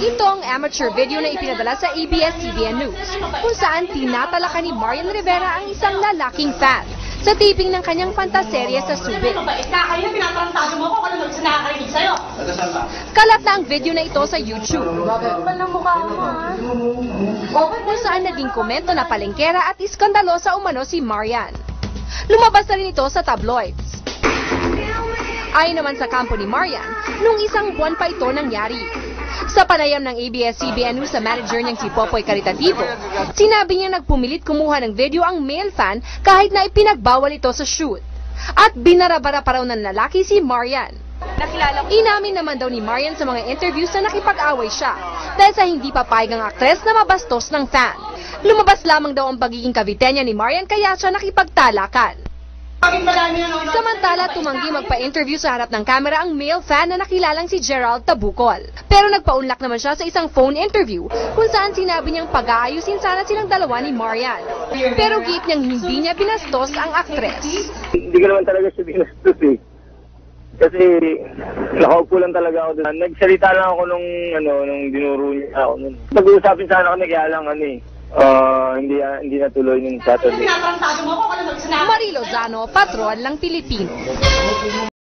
Ito ang amateur video na ipinadala sa ABS-CBN News kung saan tinatalaka ni Marian Rivera ang isang lalaking fan sa taping ng kanyang fantaserye sa Subic. Kalat na ang video na ito sa YouTube kung saan naging komento na palengkera at iskandalosa umano si Marian. Lumabas na rin ito sa tabloids. Ayon naman sa kampo ni Marian, nung isang buwan pa ito nangyari. Sa panayam ng ABS-CBN sa manager niyang si Popoy Caritativo, sinabi niya nagpumilit kumuha ng video ang male fan kahit na ipinagbawal ito sa shoot. At binarabara pa raw ng lalaki si Marian. Inamin naman daw ni Marian sa mga interviews na nakipag-away siya dahil sa hindi papayag ang aktres na mabastos ng fan. Lumabas lamang daw ang pagiging kabitenya ni Marian kaya siya nakipagtalakan. Samantala, tumanggi magpa-interview sa harap ng camera ang male fan na nakilalang si Gerald Tabukol. Pero nagpaunlak naman siya sa isang phone interview kung saan sinabi niyang pag-aayusin sana silang dalawa ni Marian. Pero giit niyang hindi niya binastos ang aktres. Hindi ko naman talaga siya binastos eh. Kasi nakaupo lang talaga ako doon. Nagsalita lang ako nung ano nung dinuro niya ako noon. Nag-uusapin sana kami kaya lang ano eh. Ah, hindi hindi natuloy nung Saturday. Marie Lozano, Patron lang Pilipino.